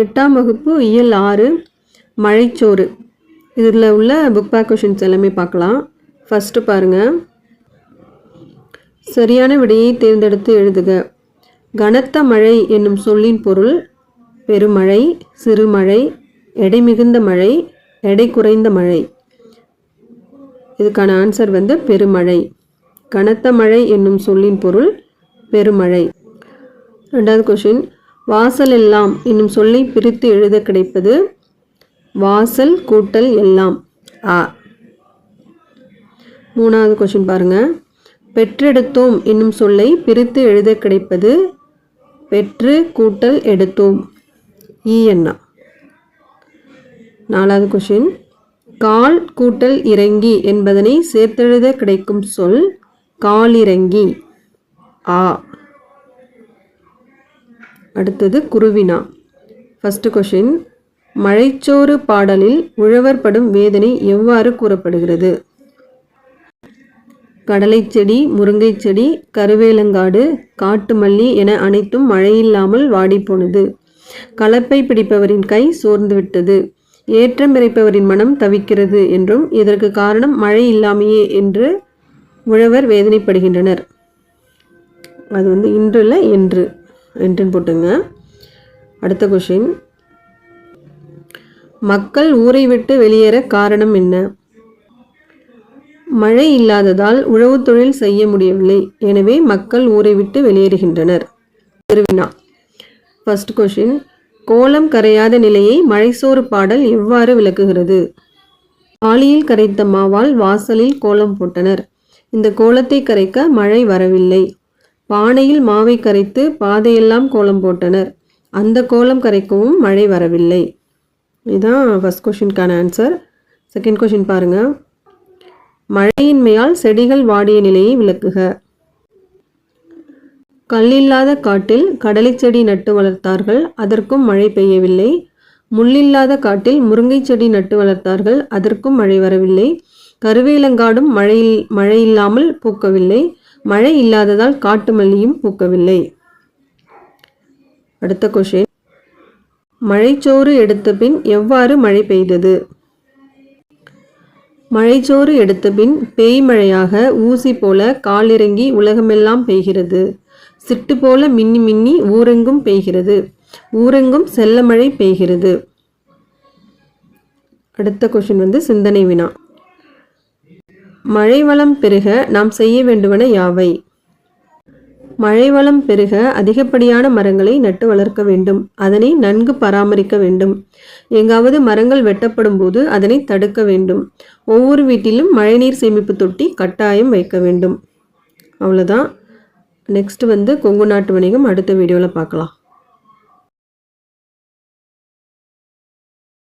எட்டாம் வகுப்பு இயல் ஆறு மழைச்சோறு. இதில் உள்ள புக் பேக் கொஷின்ஸ் எல்லாமே பார்க்கலாம். ஃபஸ்ட்டு பாருங்கள் சரியான விடையை தேர்ந்தெடுத்து எழுதுக. கனத்த மழை என்னும் சொல்லின் பொருள் பெருமழை சிறுமழை எடை மிகுந்த மழை எடை குறைந்த மழை இதுக்கான ஆன்சர் வந்து பெருமழை கனத்த மழை என்னும் சொல்லின் பொருள் பெருமழை ரெண்டாவது கொஷின் வாசல் எல்லாம் என்னும் சொல்லை பிரித்து எழுத கிடைப்பது வாசல் கூட்டல் எல்லாம். ஆ மூணாவது கொஷின் பாருங்க. பெற்றெடுத்தோம் என்னும் சொல்லை பிரித்து எழுத கிடைப்பது பெற்று கூட்டல் எடுத்தோம். ஈ எண்ணா நாலாவது கொஷின் கால் கூட்டல் இறங்கி என்பதனை சேர்த்தெழுத கிடைக்கும் சொல் காலிறங்கி. ஆ அடுத்தது குருவினா. ஃபஸ்ட்டு கொஷின் மழைச்சோறு பாடலில் உழவர் படும் வேதனை எவ்வாறு கூறப்படுகிறது? கடலைச் செடி முருங்கைச் செடி கருவேலங்காடு காட்டு மல்லி என அனைத்தும் மழையில்லாமல் வாடிப்போனது கலப்பை பிடிப்பவரின் கை சோர்ந்துவிட்டது ஏற்றம் இறைப்பவரின் மனம் தவிக்கிறது என்றும் இதற்கு காரணம் மழை இல்லாமையே என்று உழவர் வேதனைப்படுகின்றனர். அது வந்து இன்று. இல்லை என்று என்றுன்னு போட்டுங்க. அடுத்த கொஷின் மக்கள் ஊரை விட்டு வெளியேற காரணம் என்ன? மழை இல்லாததால் உழவுத் தொழில் செய்ய முடியவில்லை. எனவே மக்கள் ஊரை விட்டு வெளியேறுகின்றனர். திருவினா ஃபர்ஸ்ட் கொஷின் கோலம் கரையாத நிலையை மழைசோறு பாடல் எவ்வாறு விளக்குகிறது? ஆலியில் கரைத்த மாவால் வாசலில் கோலம் போட்டனர். இந்த கோலத்தை கரைக்க மழை வரவில்லை. பானையில் மாவை கரைத்து பாதையெல்லாம் கோலம் போட்டனர். அந்த கோலம் கரைக்கவும் மழை வரவில்லை. இதுதான் ஃபஸ்ட் கொஷினுக்கான ஆன்சர் செகண்ட் கொஷின் பாருங்கள் மழையின்மையால் செடிகள் வாடிய நிலையை விளக்குக. கல்லில்லாத காட்டில் கடலை செடி நட்டு வளர்த்தார்கள் அதற்கும் மழை பெய்யவில்லை. முள்ளில்லாத காட்டில் முருங்கை செடி நட்டு வளர்த்தார்கள் அதற்கும் மழை வரவில்லை. கருவேலங்காடும் மழையில் மழை இல்லாமல் பூக்கவில்லை. மழை இல்லாததால் காட்டு மல்லியும் பூக்கவில்லை. அடுத்த கொஷின் மழைச்சோறு எடுத்த பின் எவ்வாறு மழை பெய்தது? மழைச்சோறு எடுத்த பின் பேய் மழையாக ஊசி போல காலிறங்கி உலகமெல்லாம் பெய்கிறது. சிட்டு போல மின்னி மின்னி ஊரெங்கும் பெய்கிறது. ஊரெங்கும் செல்ல மழை பெய்கிறது. அடுத்த கொஷின் வந்து சிந்தனை வினா. மழை வளம் பெருக நாம் செய்ய வேண்டுவன யாவை? மழை வளம் பெருக அதிகப்படியான மரங்களை நட்டு வளர்க்க வேண்டும். அதனை நன்கு பராமரிக்க வேண்டும். எங்காவது மரங்கள் வெட்டப்படும் போது அதனை தடுக்க வேண்டும். ஒவ்வொரு வீட்டிலும் மழைநீர் சேமிப்பு தொட்டி கட்டாயம் வைக்க வேண்டும். அவ்வளோதான் நெக்ஸ்ட் வந்து கொங்கு நாட்டு வணிகம் அடுத்த வீடியோவில் பார்க்கலாம்.